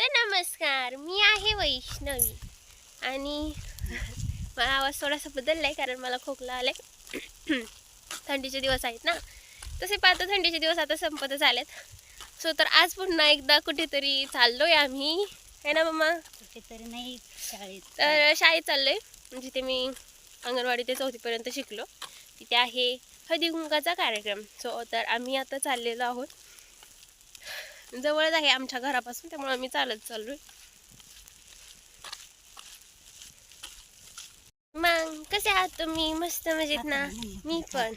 तर नमस्कार मी आहे वैष्णवी. आणि मला आवाज थोडासा बदलला आहे कारण मला खोकला आला आहे थंडीचे दिवस आहेत ना. तसे पाहता थंडीचे दिवस आता संपतच आलेत. सो तर आज पुन्हा एकदा कुठेतरी चाललो आहे आम्ही. आहे ना मम्मा कुठेतरी नाही शाळेत. तर शाळेत चाललो आहे जिथे मी अंगणवाडी ते चौथीपर्यंत शिकलो. तिथे आहे हळदी कुंकाचा कार्यक्रम. सो तर आम्ही आता चाललेलो आहोत. जवळच आहे आमच्या घरापासून त्यामुळे आम्ही चालत चाललोय. मग कसे आहात तुम्ही? मस्त मजेत ना? मी पण.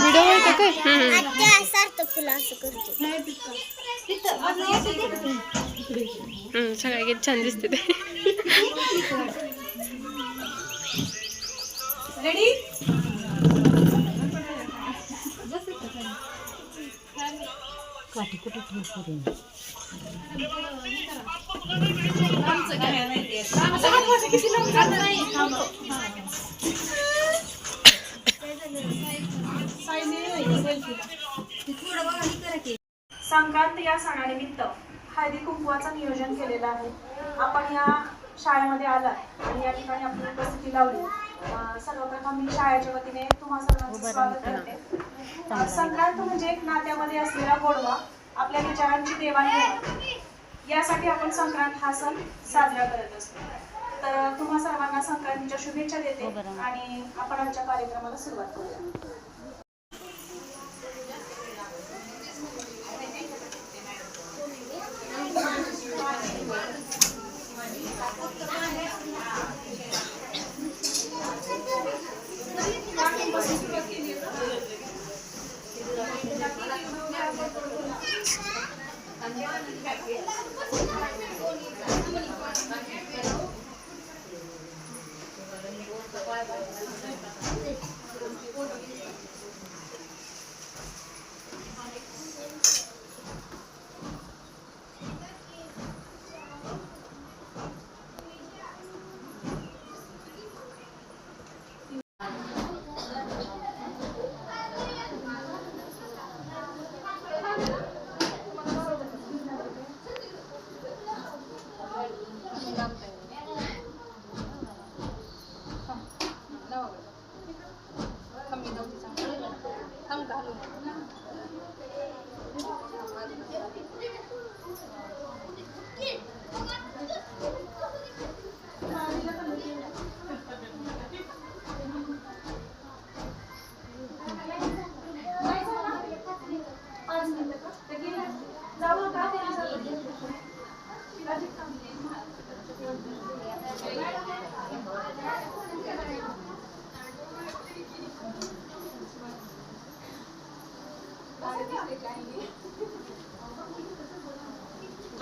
व्हिडिओ तुला असं करतो. हम्म, सगळ्या किती छान दिसते ते. काठी कुठे ठेवतो संक्रांत या सणानिमित्त हळदी कुंकवाचं नियोजन केलेलं आहे. आपण या शाळेमध्ये आलात आणि या ठिकाणी आपली उपस्थिती लावली. सर्वप्रथम मी शाळेच्या वतीने तुम्हा सर्वांचं स्वागत करते. संक्रांत म्हणजे एक नात्यामध्ये असलेला गोडवा आपल्या विचारांची देवाणघेवाण यासाठी आपण संक्रांत हा सण साजरा करत असतो. तर तुम्हा सर्वांना संक्रांतीच्या शुभेच्छा देते हो. आणि आपण आमच्या कार्यक्रमाला सुरुवात करूया. Thank you.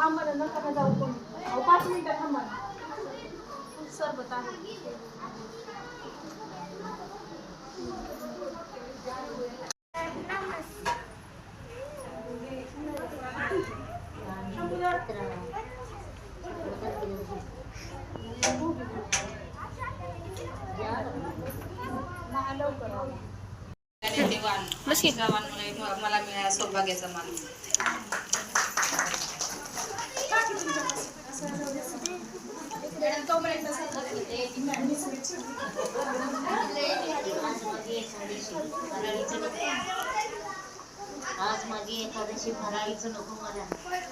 थांबा ना, नका ना जाऊ कोणी अहो, पाच मिनिटं थांबा ना. सरबत आहे. मला मिळाला सौभाग्याचा मान. आज माझी एकादशी फराळीचं नको मला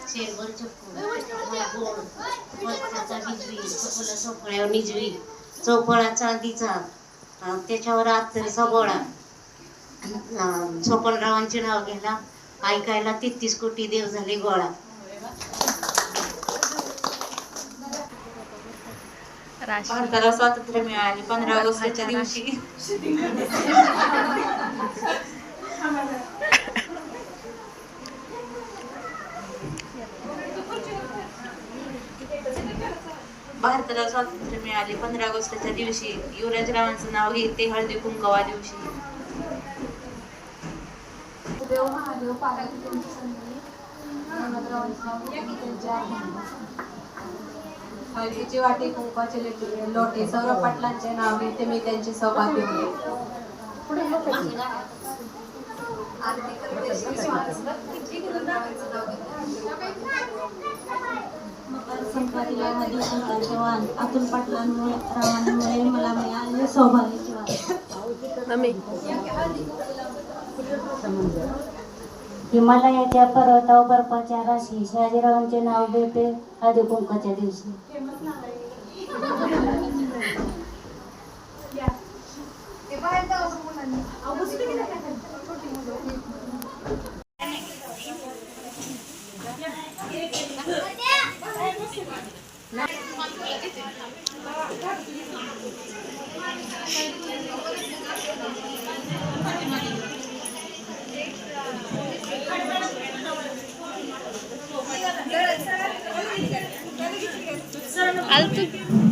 शेरभर चक्कू गोड बिजवी चकोला निजवी चोपळा चांदीचा त्याच्यावर आत्तरीचा गोळा सोपनरावांचे नाव घ्यायला ऐकायला तेहतीस कोटी देव झाले गोळा भारताला स्वातंत्र्य मिळाले पंधरा ऑगस्टच्या दिवशी. भारताला स्वातंत्र्य मिळाले पंधरा ऑगस्टच्या दिवशी. युवराज रावांचं नाव घेते हळदी कुंकवा दिवशी. देव महादेव त्यांची संधी. हळदीची वाटी कुंकवाचे लेटे- लोटे सौरभ पाटलांचे नाव घेते मी त्यांचे सहभागी संक्रांतीला हळदी कुंकाचे वाण अतुल पाटलांमुळे रवानामुळे मला मिळाले सौभाग्याचे वाण हिमालयाच्या पर्वतावर बर्फाच्या राशी शहाजीरावांचे नाव देते आधी कुंकाच्या दिवशी आलतू